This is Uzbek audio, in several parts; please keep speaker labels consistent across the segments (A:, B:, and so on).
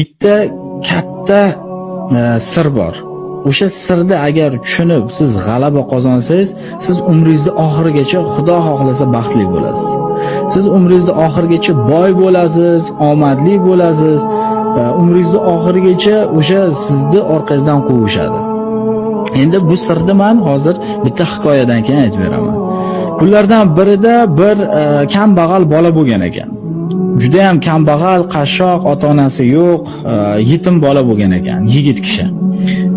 A: bitta katta e, sir bor. O'sha sirni agar tushunib siz g'alaba qozonsangiz, siz umringizni oxirigacha Xudo xohlasa baxtli bo'lasiz. Siz umringizni oxirigacha boy bo'lasiz, omadli bo'lasiz va umringizni oxirigacha o'sha sizni orqangizdan quvishadi. Endi bu sirni men hozir bitta hikoyadan keyin aytib beraman. Kunlardan birida bir e, kambag'al bola bo'lgan ekan. Juda ham kambag'al, qashshoq, ota-onasi yo'q, e, yetim bola bo'lgan ekan, yigit kishi.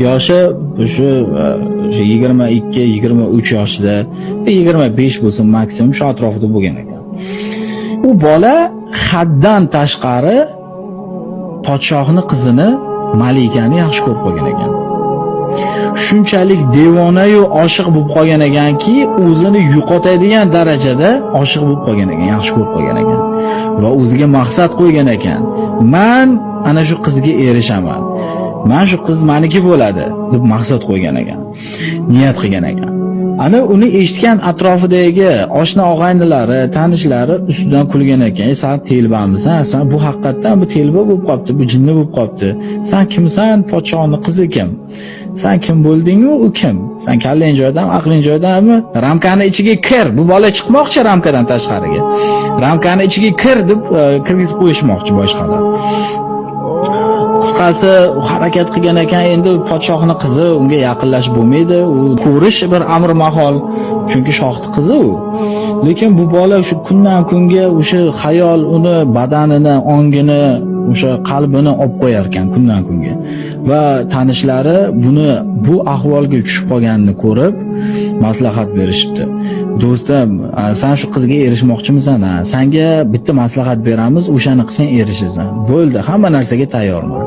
A: Yoshi shu e, 22-23 yoshida, e, 25 bo'lsin maksimum shu atrofida bo'lgan ekan. U bola haddan tashqari podshohni qizini Malikani yaxshi ko'rib qolgan ekan. Shunchalik devonayu oshiq bo'lib qolgan ekanki, o'zini yo'qotadigan darajada oshiq bo'lib qolgan ekan, yaxshi ko'rib qolgan ekan. Va o'ziga maqsad qo'ygan ekan. Men ana shu qizga erishaman. Men shu qiz maniki bo'ladi deb maqsad qo'ygan ekan. Niyat qilgan ekan. Ana uni eshitgan atrofidagi oshna og'aynilari, tanishlari ustidan kulgan ekan. "Ey, sen telbamisan? Sen bu haqiqatdan bu telba bo'lib qopti, bu jinni bo'lib qopti. Sen kimsan? Podshohning qizi kim? Sen kim bo'lding-u, u kim? Sen kallang joydan, aqling joydanmi? Ramkani ichiga kir. Bu bola chiqmoqchi ramkadan tashqariga. Ramkani ichiga kir deb e, kirgizib qo'yishmoqchi boshqalar. Qisqasi harakat qilgan ekan. Endi podshohning qizi unga yaqinlashib bo'lmaydi. U ko'rish bir amr mahol chunki shohni qizi u. Lekin bu bola shu kundan kunga o'sha xayol uni badanini ongini o'sha qalbini olib qo'yar ekan kundan kunga. Va tanishlari buni bu ahvolga tushib qolganini ko'rib maslahat berishibdi. Do'stim san shu qizga erishmoqchimisan ha sanga bitta maslahat beramiz o'shani qilsang erishasan. Bo'ldi hamma narsaga tayyorman.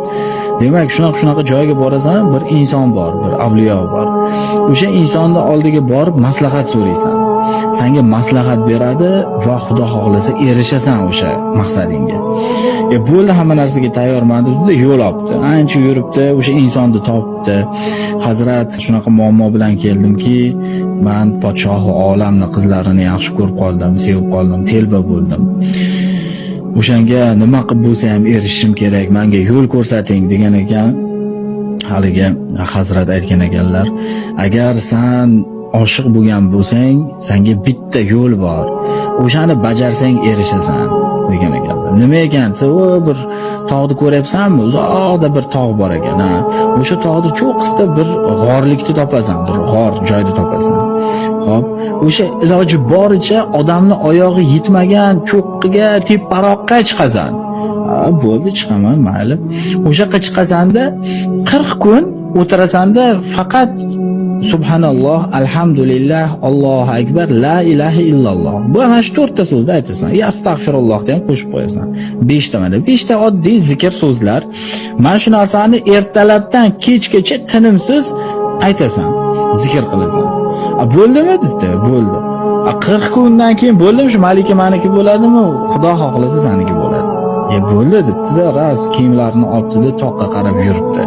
A: Demak shunaqa shunaqa joyga borasan bir inson bor bir avliyo bor. O'sha insonni oldiga borib maslahat so'raysan. Sanga maslahat beradi va xudo xohlasa erishasan o'sha maqsadingga. E bo'ldi hamma narsaga tayyorman debdi yo'l olibdi ancha yuribdi o'sha insonni topibdi hazrat shunaqa muammo bilan keldimki man podshohi olamni qizlarini yaxshi ko'rib qoldim sevib qoldim telba bo'ldim. O'shanga nima qilib bo'lsa ham erishishim kerak manga yo'l ko'rsating degan ekan. Haligi hazrat aytgan ekanlar agar san oshiq bo'lgan bo'lsang senga bitta yo'l bor. O'shani bajarsang erishasan degan ekanlar. Nima ekan desa o bir tog'ni ko'ryapsanmi? Uzoqda bir tog' bor ekan ha. O'sha tog'ni cho'qqisida bir g'orlikni topasan bir g'or joyni topasan. Xo'p, o'sha iloji boricha odamni oyog'i yetmagan cho'qqiga teparoqqa chiqasan. Bo'ldi chiqaman, mayli. O'sha yoqqa chiqasanda 40 kun o'tirasanda faqat Subhanalloh, alhamdulillah, Allohu akbar, la ilaha illalloh. Bu ana shu to'rtta so'zni aytasan. и astag'firullohni ham qo'shib qo'yasan. 5 ta mana 5 ta oddiy zikr so'zlar. Mana shu narsani ertalabdan kechgacha tinimsiz aytasan, zikr qilasan. Bo'ldimi debdi, bo'ldi. A 40 kundan keyin bo'ldimi shu malika maniki bo'ladimi? Xudo xohlasa saniki bo'ladi. E bo'ldi debdida raz ras kiyimlarini olibdida toqqa qarab yuribdi.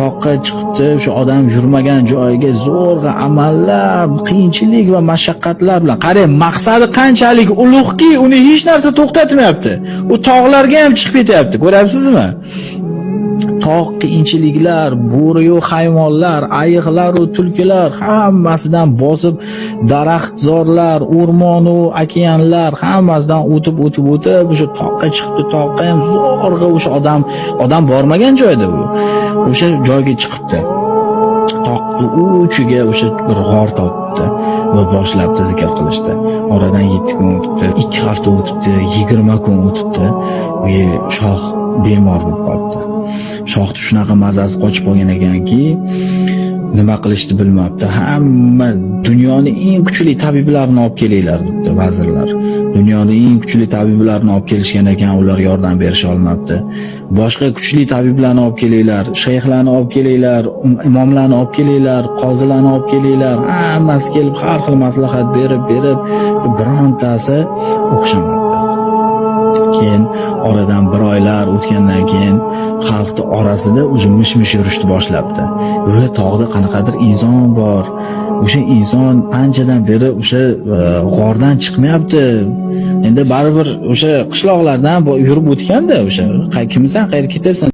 A: Toqqa chiqibdi, o'sha odam yurmagan joyiga zo'rg'a amallab qiyinchilik va mashaqqatlar bilan. Qarang, maqsadi qanchalik ulug'ki, uni hech narsa to'xtatmayapti. U tog'larga ham chiqib ketyapti, ko'ryapsizmi? Tog' qiyinchiliklar, bo'riyu hayvonlar, ayiqlaru tulkilar hammasidan bosib daraxtzorlar, o'rmonu okeanlar hammasidan o'tib o'tib o'tib o'sha toqqa chiqibdi, toqqa ham zo'rg'a o'sha odam odam bormagan joyda u. O'sha joyga chiqibdi. Toqni uchiga o'sha bir g'or topibdi va boshlabdi zikr qilishdi. Oradan 7 kun o'tibdi, 2 hafta o'tibdi, 20 kun o'tibdi. U shoh bemor bo'lib qolibdi. shohni shunaqa mazasi qochib qolgan ekanki nima qilishni bilmabdi. Hamma dunyoni eng kuchli tabiblarini olib kelinglar debdi vazirlar. Dunyoni eng kuchli tabiblarini olib kelishgan ekan ular yordam berisha olmabdi. Boshqa kuchli tabiblarni olib kelinglar shayxlarni olib kelinglar um, imomlarni olib kelinglar qozilarni olib kelinglar. Hammasi kelib har xil maslahat berib berib birontasi o'xshamadi. Keyin oradan bir oylar o'tgandan keyin xalqni orasida уже mish mish yurishni boshlabdi. O'sha tog'da qanaqadir inson bor. O'sha inson anchadan beri o'sha e, g'ordan chiqmayapti. Endi baribir o'sha qishloqlardan yurib o'tganda o'sha kimsan qayerga ketyapsan?